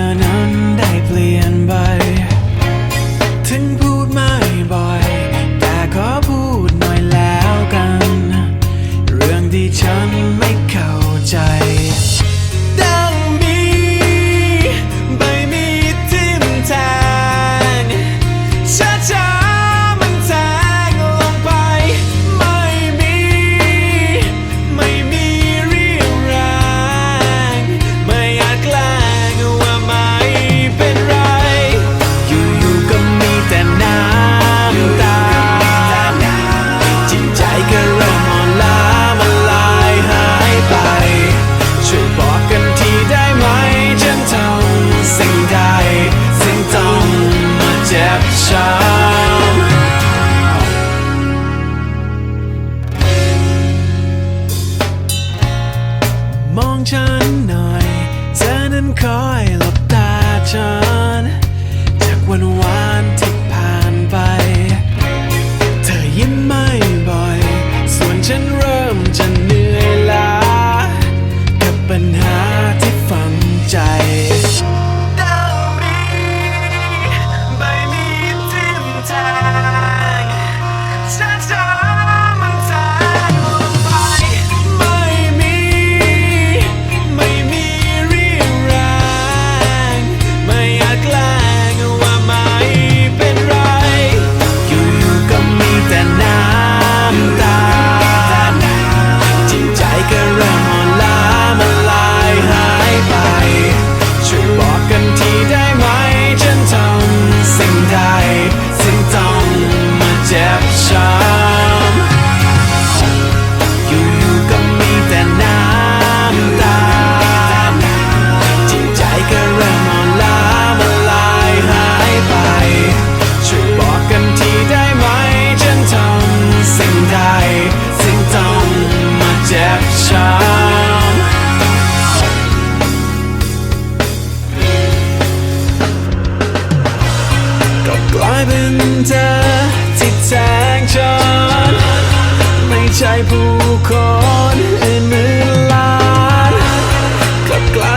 เธอนั้นได้เปลี่ยนไปถึงผู้ ฉันหน่อย เธอนั้นคอยหลบตาฉันจากวันวาน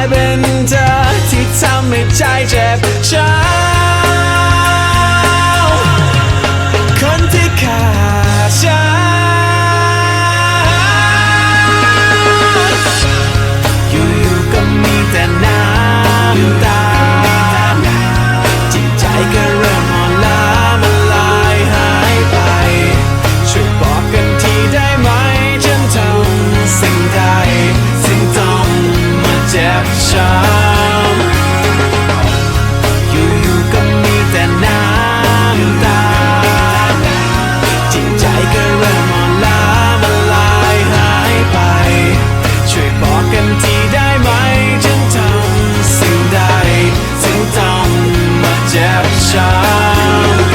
เป็นเธอที่ทำให้ใจเจ็บช้ำ down.